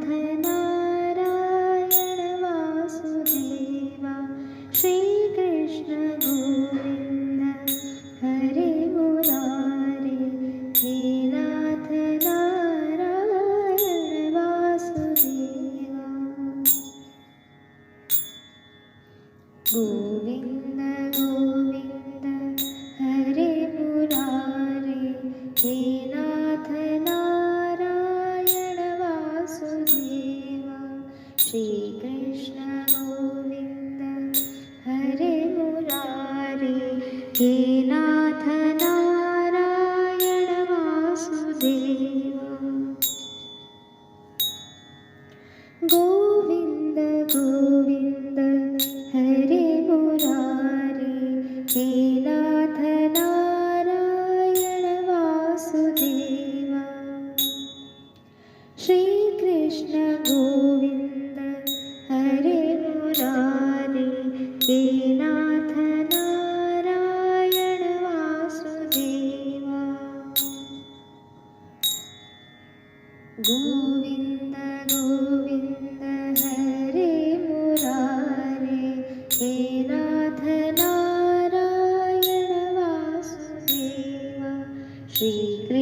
नाथ नारायण वासुदेवा श्रीकृष्ण गोविन्द हरे श्रीकृष्ण गोविन्द हरे मुरारे हे नाथ नारायण वासुदेवा। गोविन्द गोविन्द हरे मुरारे हे नाथ नारायण वासुदेवा गोविन्द गोविन्द हरे मुरारे हे नाथ नारायण राधनारायणवासुसेवा श्रीकृष्ण